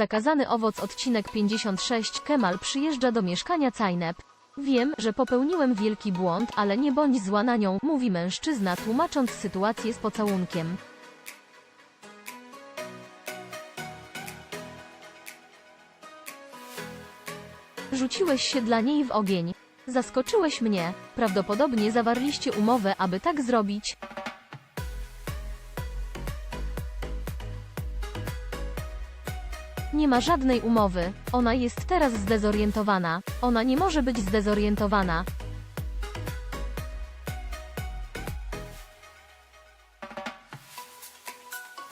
Zakazany owoc odcinek 56 Kemal przyjeżdża do mieszkania Cajnep. Wiem, że popełniłem wielki błąd, ale nie bądź zła na nią, mówi mężczyzna tłumacząc sytuację z pocałunkiem. Rzuciłeś się dla niej w ogień. Zaskoczyłeś mnie. Prawdopodobnie zawarliście umowę, aby tak zrobić. Nie ma żadnej umowy. Ona jest teraz zdezorientowana. Ona nie może być zdezorientowana.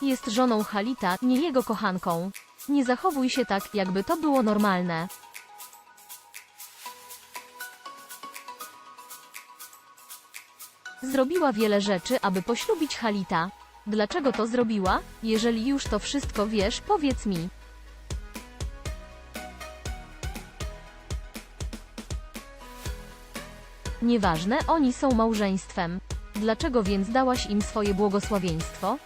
Jest żoną Halita, nie jego kochanką. Nie zachowuj się tak, jakby to było normalne. Zrobiła wiele rzeczy, aby poślubić Halita. Dlaczego to zrobiła? Jeżeli już to wszystko wiesz, powiedz mi. Nieważne, oni są małżeństwem. Dlaczego więc dałaś im swoje błogosławieństwo?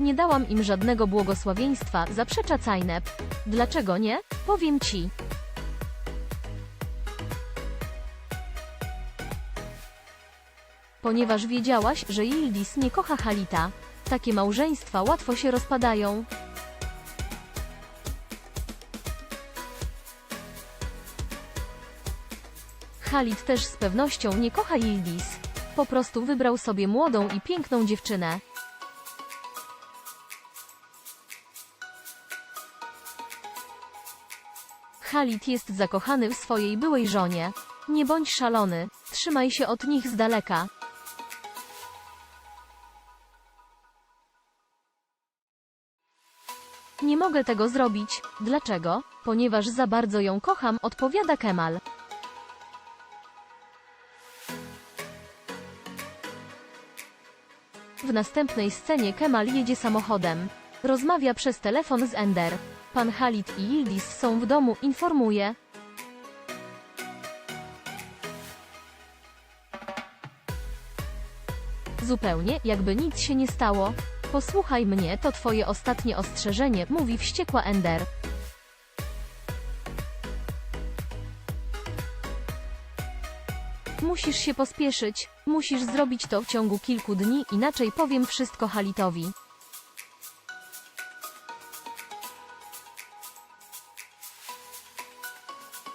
Nie dałam im żadnego błogosławieństwa, zaprzecza Cajnep. Dlaczego nie? Powiem ci. Ponieważ wiedziałaś, że Yildiz nie kocha Halita. Takie małżeństwa łatwo się rozpadają. Halit też z pewnością nie kocha Yildiz. Po prostu wybrał sobie młodą i piękną dziewczynę. Halit jest zakochany w swojej byłej żonie. Nie bądź szalony, trzymaj się od nich z daleka. Nie mogę tego zrobić. Dlaczego? Ponieważ za bardzo ją kocham, odpowiada Kemal. W następnej scenie Kemal jedzie samochodem. Rozmawia przez telefon z Ender. Pan Halit i Yildiz są w domu, informuje. Zupełnie, jakby nic się nie stało. Posłuchaj mnie, to twoje ostatnie ostrzeżenie, mówi wściekła Ender. Musisz się pospieszyć, musisz zrobić to w ciągu kilku dni, inaczej powiem wszystko Halitowi.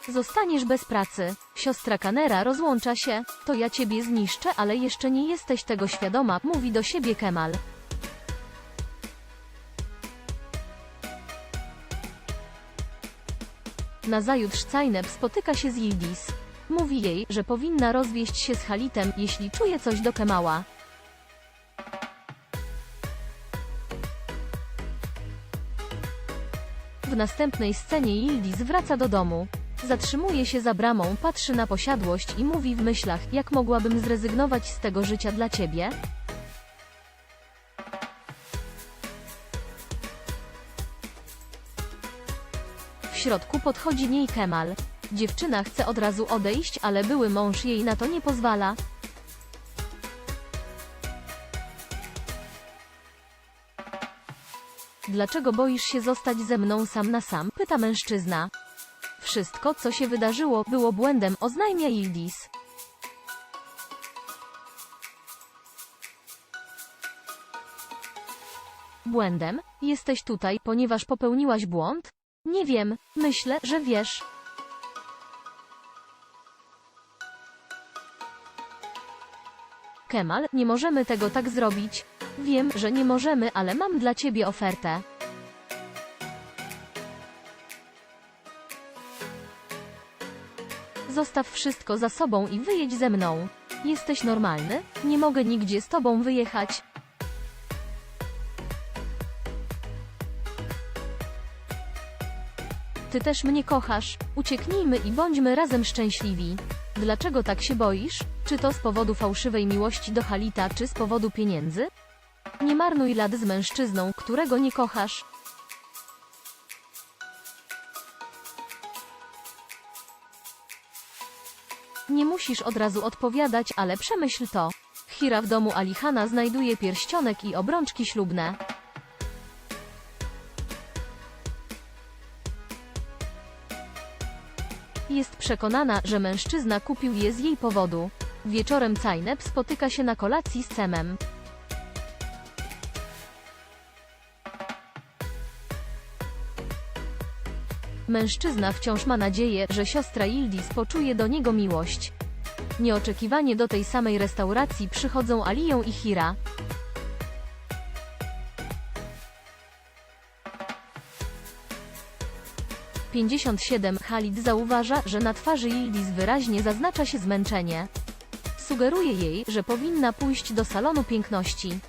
Zostaniesz bez pracy. Siostra Kanera rozłącza się. To ja ciebie zniszczę, ale jeszcze nie jesteś tego świadoma, mówi do siebie Kemal. Nazajutrz Cajnep spotyka się z Yildiz. Mówi jej, że powinna rozwieść się z Halitem, jeśli czuje coś do Kemała. W następnej scenie Yildiz wraca do domu. Zatrzymuje się za bramą, patrzy na posiadłość i mówi w myślach, jak mogłabym zrezygnować z tego życia dla ciebie? W środku podchodzi niej Kemal. Dziewczyna chce od razu odejść, ale były mąż jej na to nie pozwala. Dlaczego boisz się zostać ze mną sam na sam? pyta mężczyzna. Wszystko, co się wydarzyło, było błędem, oznajmia Yildiz. Błędem? Jesteś tutaj, ponieważ popełniłaś błąd? Nie wiem, myślę, że wiesz. Kemal, nie możemy tego tak zrobić. Wiem, że nie możemy, ale mam dla ciebie ofertę. Zostaw wszystko za sobą i wyjedź ze mną. Jesteś normalny? Nie mogę nigdzie z tobą wyjechać. Ty też mnie kochasz. Ucieknijmy i bądźmy razem szczęśliwi. Dlaczego tak się boisz? Czy to z powodu fałszywej miłości do Halita, czy z powodu pieniędzy? Nie marnuj lat z mężczyzną, którego nie kochasz. Nie musisz od razu odpowiadać, ale przemyśl to. Hira w domu Alihana znajduje pierścionek i obrączki ślubne. Jest przekonana, że mężczyzna kupił je z jej powodu. Wieczorem Cajnep spotyka się na kolacji z Cemem. Mężczyzna wciąż ma nadzieję, że siostra Yildiz poczuje do niego miłość. Nieoczekiwanie do tej samej restauracji przychodzą Aliją i Hira. Pięćdziesiąt siedem Halid zauważa, że na twarzy Yildiz wyraźnie zaznacza się zmęczenie. Sugeruje jej, że powinna pójść do salonu piękności.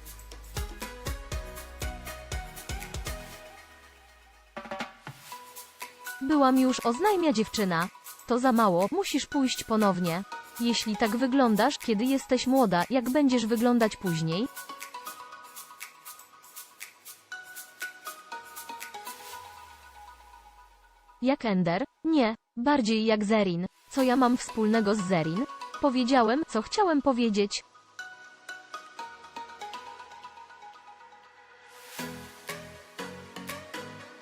Byłam już, oznajmia dziewczyna. To za mało, musisz pójść ponownie. Jeśli tak wyglądasz, kiedy jesteś młoda, jak będziesz wyglądać później? Jak Ender? Nie, bardziej jak Zerin. Co ja mam wspólnego z Zerin? Powiedziałem, co chciałem powiedzieć.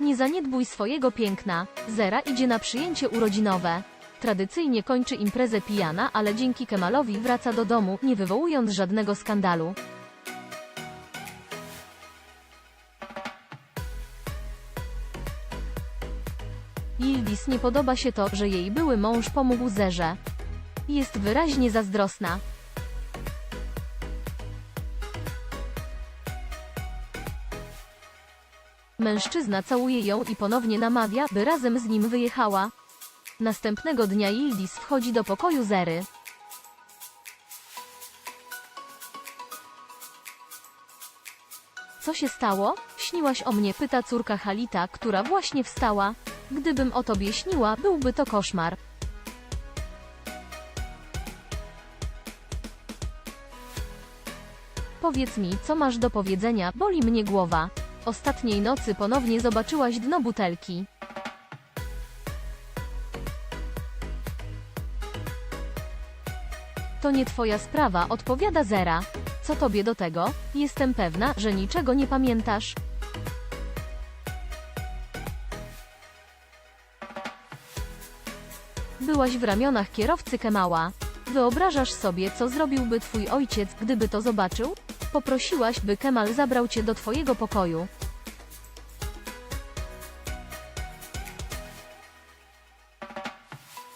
Nie zaniedbuj swojego piękna. Zera idzie na przyjęcie urodzinowe. Tradycyjnie kończy imprezę pijana, ale dzięki Kemalowi wraca do domu, nie wywołując żadnego skandalu. Nie podoba się to, że jej były mąż pomógł Zerze. Jest wyraźnie zazdrosna. Mężczyzna całuje ją i ponownie namawia, by razem z nim wyjechała. Następnego dnia Yildiz wchodzi do pokoju Zery. Co się stało? Śniłaś o mnie, pyta córka Halita, która właśnie wstała. Gdybym o tobie śniła, byłby to koszmar. Powiedz mi, co masz do powiedzenia, boli mnie głowa. Ostatniej nocy ponownie zobaczyłaś dno butelki. To nie twoja sprawa, odpowiada Zera. Co tobie do tego? Jestem pewna, że niczego nie pamiętasz. Byłaś w ramionach kierowcy Kemała. Wyobrażasz sobie, co zrobiłby twój ojciec, gdyby to zobaczył? Poprosiłaś, by Kemal zabrał cię do twojego pokoju.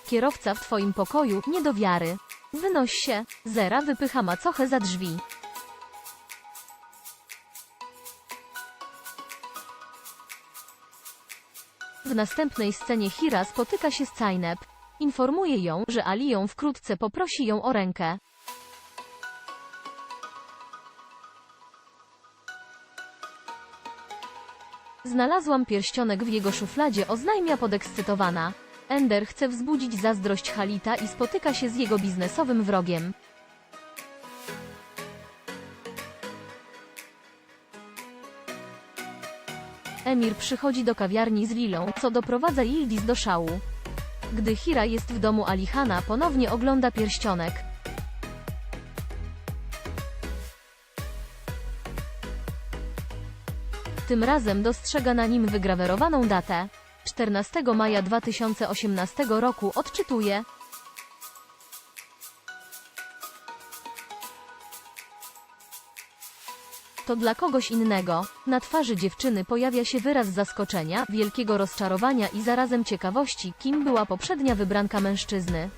Kierowca w twoim pokoju, nie do wiary. Wynoś się. Zera wypycha macochę za drzwi. W następnej scenie Hira spotyka się z Cajnep. Informuje ją, że Ali ją wkrótce poprosi ją o rękę. Znalazłam pierścionek w jego szufladzie, oznajmia podekscytowana. Ender chce wzbudzić zazdrość Halita i spotyka się z jego biznesowym wrogiem. Emir przychodzi do kawiarni z Lilą, co doprowadza Yildiz do szału. Gdy Hira jest w domu Alihana, ponownie ogląda pierścionek. Tym razem dostrzega na nim wygrawerowaną datę. 14 maja 2018 roku odczytuje. To dla kogoś innego. Na twarzy dziewczyny pojawia się wyraz zaskoczenia, wielkiego rozczarowania i zarazem ciekawości, kim była poprzednia wybranka mężczyzny.